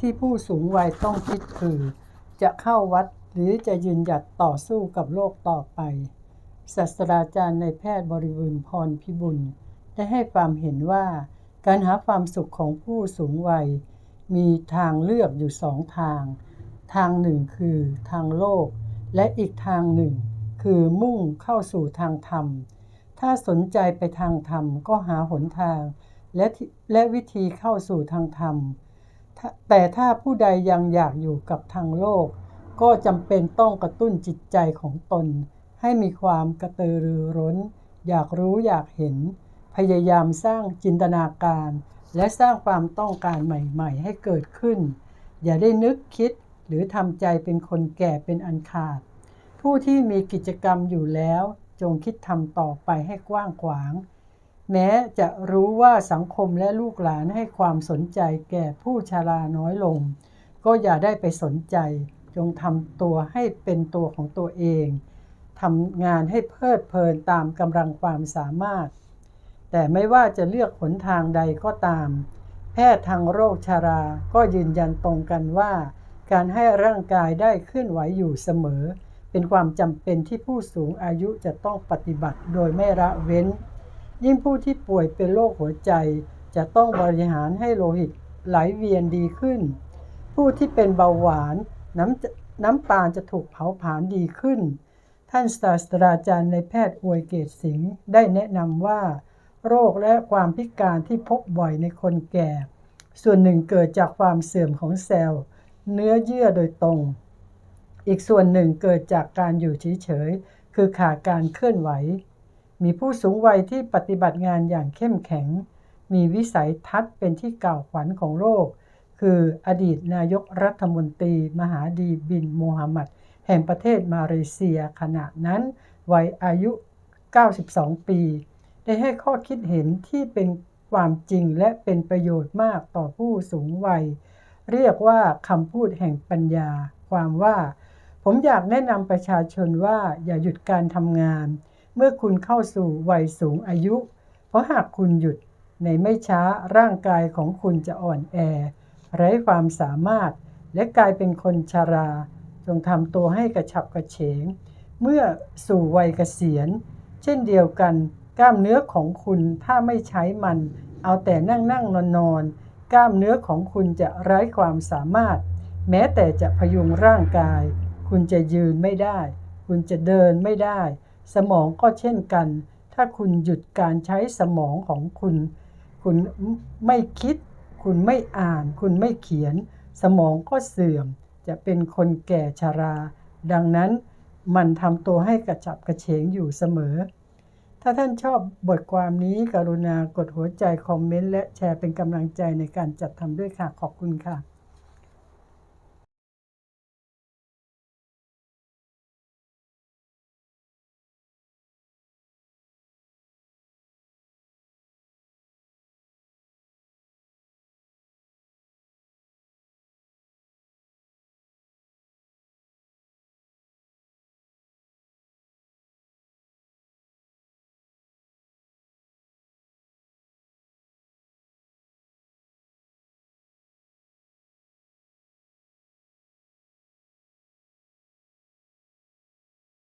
ที่ผู้สูงวัยต้องคิดคือ จะเข้าวัดหรือจะยืนหยัดต่อสู้กับโลกต่อไป ศาสตราจารย์ในแพทย์บริบูรณ์พรพิบุญได้ให้ความเห็นว่า การหาความสุขของผู้สูงวัย มีทางเลือกอยู่สองทาง ทางหนึ่งคือทางโลก และอีกทางหนึ่ง คือมุ่งเข้าสู่ทางธรรม ถ้าสนใจไปทางธรรมก็หาหนทาง และและวิธีเข้าสู่ทางธรรม แต่ถ้าผู้ใดยังอยากอยู่กับทางโลก ก็จำเป็นต้องกระตุ้นจิตใจของตน ให้มีความกระตือรือร้น อยากรู้อยากเห็น พยายามสร้างจินตนาการ และสร้างความต้องการใหม่ ๆ ให้เกิดขึ้น อย่าได้นึกคิดหรือทำใจเป็นคนแก่เป็นอันขาด ผู้ที่มีกิจกรรมอยู่แล้ว จงคิดทำต่อไปให้กว้างขวาง แม้จะรู้ว่าสังคมและลูกหลานให้ความสนใจแก่ผู้ชราน้อยลง ก็อย่าได้ไปสนใจ จงทำตัวให้เป็นตัวของตัวเองทำงานให้เพลิดเพลินตามกำลังความสามารถ แต่ไม่ว่าจะเลือกหนทางใดก็ตาม แพทย์ทางโรคชาราก็ยืนยันตรงกันว่า การให้ร่างกายได้เคลื่อนไหวอยู่เสมอ เป็นความจำเป็นที่ผู้สูงอายุจะต้องปฏิบัติโดยไม่ละเว้น ยิ่งผู้ที่ป่วยเป็นโรคหัวใจ จะต้องบริหารให้โลหิตไหลเวียนดีขึ้น ผู้ที่เป็นเบาหวานน้ำน้ำตาลจะถูกเผาผลาญดีขึ้น ท่านศาสตราจารย์ในแพทย์อวยเกตสิงห์ได้แนะนำว่า โรคและความพิการที่พบบ่อยในคนแก่ ส่วนหนึ่งเกิดจากความเสื่อมของเซลล์ เนื้อเยื่อโดยตรง อีกส่วนหนึ่งเกิดจากการอยู่เฉยๆคือขาดการเคลื่อนไหว มีผู้สูงวัยที่ปฏิบัติงานอย่างเข้มแข็ง มีวิสัยทัศน์เป็นที่กล่าวขวัญของโลก คืออดีตนายกรัฐมนตรี มหาดีบินโมฮัมหมัด แห่งประเทศมาเลเซียขณะนั้น วัยอายุ 92 ปี ได้ให้ข้อคิดเห็นที่เป็นความจริงและเป็นประโยชน์มากต่อผู้สูงวัย เรียกว่าคำพูดแห่งปัญญา ความว่า ผมอยากแนะนำประชาชนว่าอย่าหยุดการทำงาน เมื่อคุณเข้าสู่วัยสูงอายุ เพราะหากคุณหยุดในไม่ช้าร่างกายของคุณจะอ่อนแอ ไร้ความสามารถ และกลายเป็นคนชารา จงทำตัวให้กระฉับกระเฉง เมื่อสู่วัยเกษียณ เช่นเดียวกันกล้ามเนื้อของคุณถ้าไม่ใช้มัน เอาแต่นั่งนั่งนอนนอนกล้ามเนื้อของคุณจะไร้ความสามารถ แม้แต่จะพยุงร่างกาย คุณจะยืนไม่ได้ คุณจะเดินไม่ได้ สมองก็เช่นกัน ถ้าคุณหยุดการใช้สมองของคุณ คุณไม่คิด คุณไม่อ่าน คุณไม่เขียน สมองก็เสื่อม จะเป็นคนแก่ชารา ดังนั้นมันทำตัวให้กระฉับกระเฉงอยู่เสมอ ถ้าท่านชอบบทความนี้กรุณากดหัวใจคอมเมนต์และแชร์เป็นกำลังใจในการจัดทำด้วยค่ะ ขอบคุณค่ะ